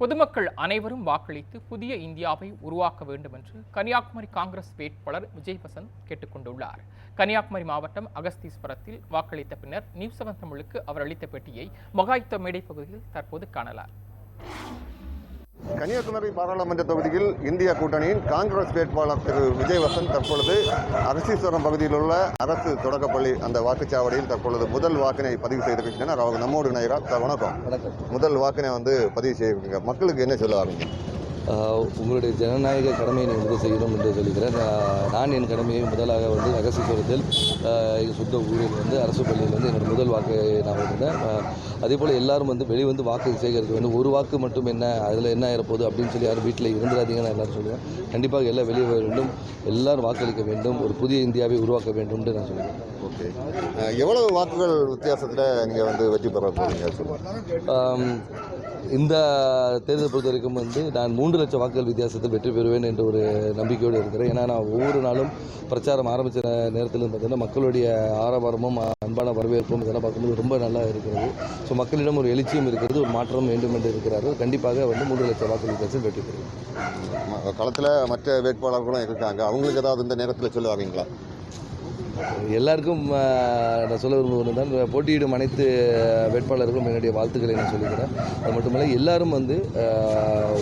பொதுமக்கள் அனைவரும் வாக்களித்து புதிய இந்தியாவை உருவாக்க வேண்டும் என்று கன்னியாகுமரி காங்கிரஸ் வேட்பாளர் விஜய் வசந்த் கேட்டுக்கொண்டுள்ளார். கன்னியாகுமரி மாவட்டம் அகஸ்தீஸ்வரத்தில் வாக்களித்த பின்னர் நியூஸ் செவன் தமிழுக்கு அவர் அளித்த பேட்டியை மகாயுத்த மேடை பகுதியில் தற்போது காணலாம். கன்னியாகுமரி பாராளுமன்ற தொகுதியில் இந்திய கூட்டணியின் காங்கிரஸ் வேட்பாளர் திரு விஜய் வசந்த் தற்பொழுது அரசீஸ்வரம் பகுதியில் உள்ள அரசு தொடக்கப்பள்ளி அந்த வாக்குச்சாவடியில் தற்பொழுது முதல் வாக்கினை பதிவு செய்திருக்கின்றனர். அவங்க நம்மோடு இணைகிறார். சார் வணக்கம். முதல் வாக்கினை வந்து பதிவு செய்திருக்கீங்க மக்களுக்கு என்ன சொல்ல வரீங்க? உங்களுடைய ஜனநாயக கடமையை நீங்கள் செய்யணும் என்று சொல்கிறேன் நான் என் கடமையை முதலாக வந்து அகசீஸ்வரத்தில் எங்கள் சொந்த ஊரில் வந்து அரசு பள்ளியில் வந்து என்னோட முதல் வாக்கை நான் இருந்தேன் அதே போல் எல்லாரும் வந்து வெளியே வந்து வாக்கு சேகரிக்க வேண்டும். ஒரு வாக்கு மட்டும் என்ன அதில் என்ன ஆயிரப்போகுது அப்படின்னு சொல்லி யாரும் வீட்டில் இருந்துடாதீங்கன்னு நான் எல்லாரும் சொல்லுவேன். கண்டிப்பாக எல்லாம் வெளியே வர வேண்டும். எல்லாரும் வாக்களிக்க வேண்டும். ஒரு புதிய இந்தியாவை உருவாக்க வேண்டும் என்று நான் சொல்லுவேன். ஓகே. எவ்வளவு வாக்குகள் வித்தியாசத்தில் நீங்கள் வந்து வெற்றி பெற போறீங்க? சொல்லுங்கள் இந்த தேர்தல் பொறுத்த வரைக்கும் வந்து நான் மூன்று லட்சம் வாக்குகள் வித்தியாசத்தில் வெற்றி பெறுவேன் என்ற ஒரு நம்பிக்கையோடு இருக்கிறேன். ஏன்னா நான் ஒவ்வொரு நாளும் பிரச்சாரம் ஆரம்பித்த நேரத்தில் பார்த்தீங்கன்னா மக்களுடைய ஆரவாரமும் அன்பான வரவேற்பும் இதெல்லாம் பார்க்கும்போது ரொம்ப நல்லா இருக்கிறது. ஸோ மக்களிடம் ஒரு எழுச்சியும் இருக்கிறது ஒரு மாற்றம் வேண்டும் என்று இருக்கிறார்கள். கண்டிப்பாக வந்து மூன்று லட்சம் வாக்குகள் வித்தியாசம் வெற்றி பெறுவேன். களத்தில் மற்ற வேட்பாளர்களும் இருக்காங்க. அவங்களுக்கு ஏதாவது இந்த நேரத்தில் சொல்ல எல்லாருக்கும் நான் சொல்ல விரும்புவது தான் போட்டியிடும் அனைத்து வேட்பாளர்களும் என்னுடைய வாழ்த்துக்களை நான் சொல்லிக்கிறேன். அது மட்டுமல்ல எல்லாரும் வந்து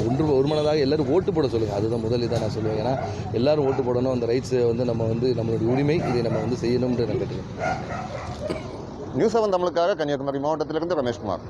ஒன்று ஒருமனதாக எல்லாரும் ஓட்டு போட சொல்லுங்கள் அதுதான் முதல் இதாக நான் சொல்லுவேன். ஏன்னா எல்லாரும் ஓட்டு போடணும். அந்த ரைட்ஸை வந்து நம்ம வந்து நம்மளுடைய உரிமை. இதை நம்ம வந்து செய்யணும்னு நான் கேட்டுக்கிறேன். நியூஸ் செவன் தமிழுக்காக கன்னியாகுமரி மாவட்டத்திலிருந்து ரமேஷ்குமார்.